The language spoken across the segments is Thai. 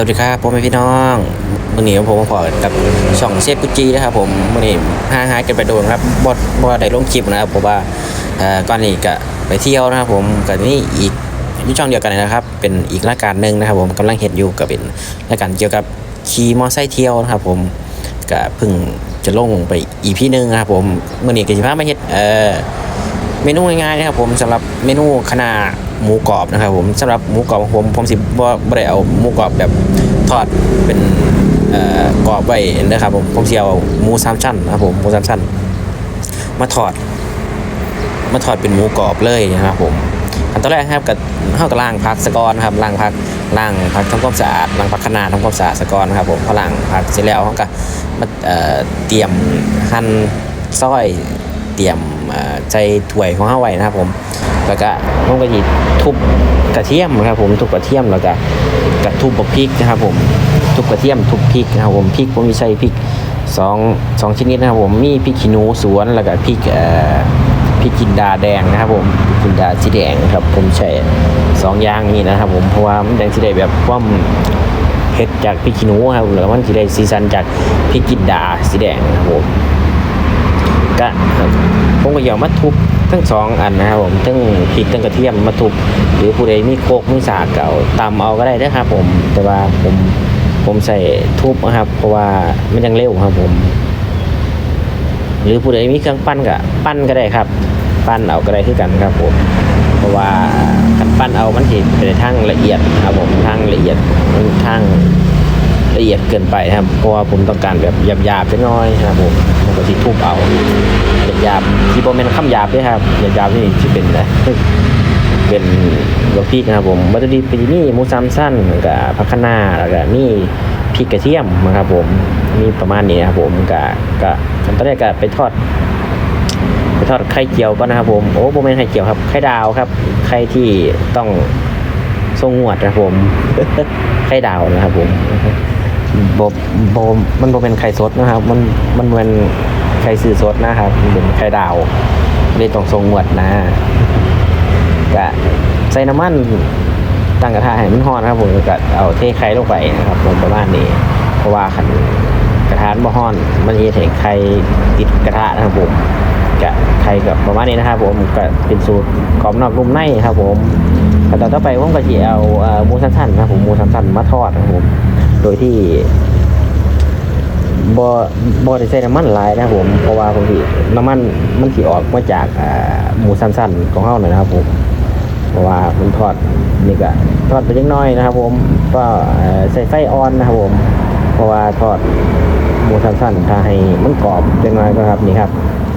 วัสดีครับผมเป็นพี่น้องวันนี้ผมมาพอกับช่องเซฟกุจีนะครับผมวันนี้ห่างหายกันไปโดนครับบอดบอดได้ลงคลิปนะครับผมว่าเอ่อก่อนนี้ก็ไปเที่ยวนะครับผมกับนี่อีกนี่ช่องเดียวกันนะครับ เป็นอีกรายการหนึ่งนะครับ ผมกำลังเห็นอยู่กับเป็นรายการเกี่ยวกับขี่มอไซค์เที่ยวนะครับ ผมก็เพิ่งจะลงไปอีพีหนึ่งนะครับ ผมวันนี้ก็จะพามาเฮ็ดเออเมนูง่ายๆนะครับผมสำหรับเมนูคณะ หมูกรอบนะครับผมสำหรับหมูกรอบของผมผมสิบ่บ่ได้เอาหมูกรอบแบบทอดเป็นกรอบไว้นะครับผมผมสิเอาหมูสามชั้นนะครับผมหมูสามชั้นมาทอด มาทอดเป็นหมูกรอบเลยนะครับผมอันตอนแรกครับกับเฮาก็ล้างผักสะกอนครับล้างผักล้างผักทำความสะอาดล้างผักคะน้าทำความสะอาดสะกอนนะครับผมพอล้างผักเสร็จแล้วเฮาก็มาเตรียมหั่นซอย เตรียมใส่ถ้วยของเฮาไว้นะครับผมแล้วก็ผมก็หยิบทุบกระเทียมนะครับผมทุบกระเทียมแล้วก็กระทุบบักพริกนะครับผมทุบกระเทียมทุบพริกนะครับผมพริกผมมีใช้พริกสองสองชนิดนะครับผมมีพริกขี้หนูสวนแล้วก็พริกเอ่อพริกจินดาแดงนะครับผมกจินดาสีแดงครับผมใช้สองอย่างนี้นะครับผมเพราะว่ามันแดงสีแดงแบบความเผ็ดจากพริกขี้หนูครับแล้วมันสีแดงสีสันจากพริกจินดาสีแดงนะครับผมก็ ก็อยามาทุบทั้งสองอันนะครับผมทั้งพริกทั้งกระเทียมมาทุบหรือผู้ใดมีโคกมีสากเก่าตำเอาก็ได้นะครับผมแต่ว่าผมผมใส่ทุบนะครับ เพราะว่ามันยังเร็วครับผม หรือผู้ใดมีเครื่องปั้นก็ปั้นก็ได้ครับ ปั้นเอาก็ได้คือกันครับผมเพราะว่าคันปั้นเอามันสิเป็นทางละเอียดครับผมทางละเอียดมันทาง ละเอียดเกินไปครับ เพราะว่าผมต้องการแบบหยาบๆจักน้อยนะครับผมผมก็สิทุบเอาหยาบๆที่บ่แม่นคำหยาบด้วยครับหยาบๆนี่สิเป็นนะเป็นบักพริกนะครับผมวัตถุดิบเป็นนี่หมูสามสั้นกับผักคนาแล้วก็มีพริกกระเทียมนะครับผมมีประมาณนี้นะครับผมก็ก็ขั้นตอนแรกก็ไปทอดไปทอดไข่เจียวก่อนนะครับผมโอ้โมเมนไข่เจียวครับไข่ดาวครับไข่ที่ต้องทรงงวดนะครับผมไข่ดาวนะครับผม บบบมันโมเป็นไข่สดนะครับ มันมันเป็นไข่สื่อสดนะครับเป็นไข่ดาวเลยต้องทรงงวดนะก็ใส่น้ำมันตั้งกระทะให้มันร้อนครับผมก็เอาเทไข่ลงไปนะครับผมประมาณนี้ เพราะว่าขันกระทะมันบ่ร้อน มันจะเห็นไข่ติดกระทะนะครับผมจะไข่กับประมาณนี้นะครับ ผมก็เป็นสูตรกรอบนอกนุ่มในครับ ผมขั้นตอนต่อไปผมก็จะเอาหมูสั้นๆนะครับผมหมูสั้นๆมาทอดนะครับผม โดยที่บ่บ่ได้ใส่น้ำมันหลายนะผมเพราะว่าบางทีน้ำมันมันสิออกมาจากหมูสั้นๆของเฮาหน่อยนะครับผมเพราะว่ามันทอดนี่ก็ทอดไปเล็กน้อยนะครับ ผมก็เอ่ใส่ไฟอ่อนนะครับผม เพราะว่าทอดหมูสั้นๆถ้าให้มันกรอบเล็กน้อยก็ครับนี่ครับ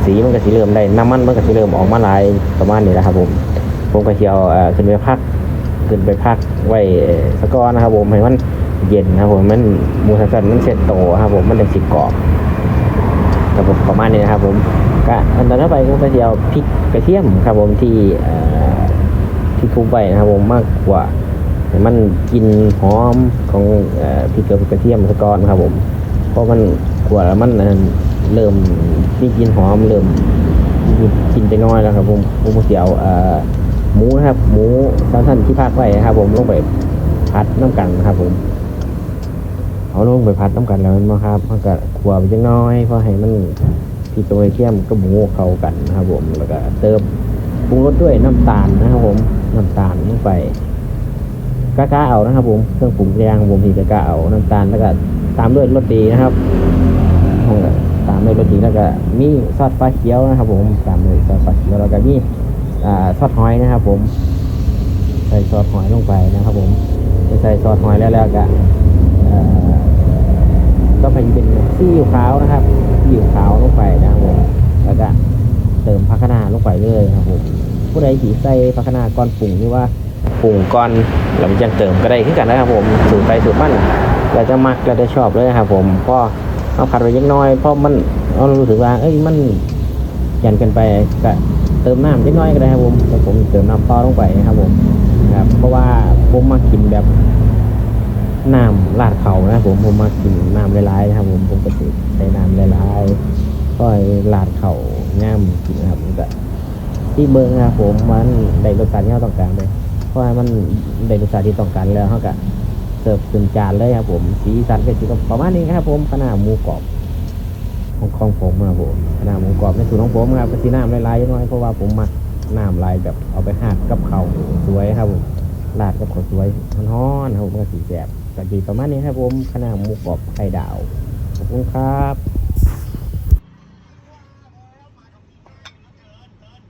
สีมันก็สีเริ่มได้น้ำมันมันก็สีเริ่มออกมาหลายประมาณนี้แหละครับ ผมผมก็เที่ยวขึ้นไปพักขึ้นไปพักไว้สะก้อนนะครับ ผมให้มัน เย็นนะครับผมมันมูสั้นมันเสร็จโตครับผมมันเป็นสีกรอบครับผมประมาณนี้นะครับ ผมก็อันต่อไปก็ไปเทียวพริกกระเทียมครับผมที่ที่ทุบไว้นะครับผมมากกว่ามันกินหอมของอ่อพริกกระเทียมสะกอนครับผมเพราะมันกลัวแล้วมันเริ่มมีกลินหอมเริ่มกลินไปน้อยแล้วครับผมผมก็สิเอาเอ่อหมูนะครับ หมูสั้นๆที่พักไว้นะครับ ผมลงไปพัดน้ำกันครับผม เอาลงไปพัดน้ำกันแล้วมันครับมันก็ขัวไปจังน้อยเพราะให้มันพริกกับกระเทียมกับหมูเข้ากันนะครับผมแล้วก็เติมปรุงรสด้วยน้ำตาลนะครับผมน้ำตาลลงไปกะกะเอานะครับ ผมเครื่องปรุงแรงผมที่กะกะเอาน้ำตาลแล้วก็ตามด้วยรสดีนะครับตามด้วยรสดีแล้วก็มีซอสฟ้าเขียวนะครับ ผมตามด้วยซอสฟ้าเขียวแล้วก็มีอ่าซอสหอยนะครับ ผม ใส่ซอสหอยลงไปนะครับ ผมใส่ซอสหอยแล้วแล้วก็ ก็ไปเป็นซีอิ๊วขาวนะครับซีอิ๊วขาวลงไปนะครับผมแล้วก็เติมผักคะน้าลงไปเลยครับผมผู้ใดสีใส่ผักคะน้าก่อนปรุงหรือว่าปรุงก่อนแล้วมันจะเติมก็ได้ขึ้นกันนะครับผมสูตรไปสูตรมันเราจะมักเราจะชอบเลยครับผมเพราะเอาผัดไปเล็กน้อยเพราะมันเรารู้สึกว่าเอ้ยมันยันกันไปก็เติมน้ำเล็กน้อยก็ได้ครับผมแล้วผมเติมน้ำปล่าลงไปนะครับผมครับเพราะว่าผมมากินแบบ น้ำลาดเขานะผมผมมากินน้ำหลายๆนะครับ ผมผมก็สิใช้น้ำหลายๆก็ลาดเขาง่ามกินนะครับมันก็ที่เบิ้งนะผมมันได้รสชาติที่เราต้องการเลยเพราะว่ามันได้รสชาติที่ต้องการแล้วเขาก็เสิร์ฟขึ้นจานเลยครับผม สีสันก็จะประมาณนี้ครับผมขนาดหมูกรอบของของผมครับผมขนาดหมูกรอบในสูตรของผมครับก็สีน้ำลายๆน้อยเพราะว่าผมมักน้ำลายแบบเอาไปหาดกับเขาสวยครับผมราดกับข้าสวยร้อนครับผมก็สีแสบ ก็ดีประมาณนี้ครับผมขนาดหมูกรอบไข่ดาว ขอบคุณครับ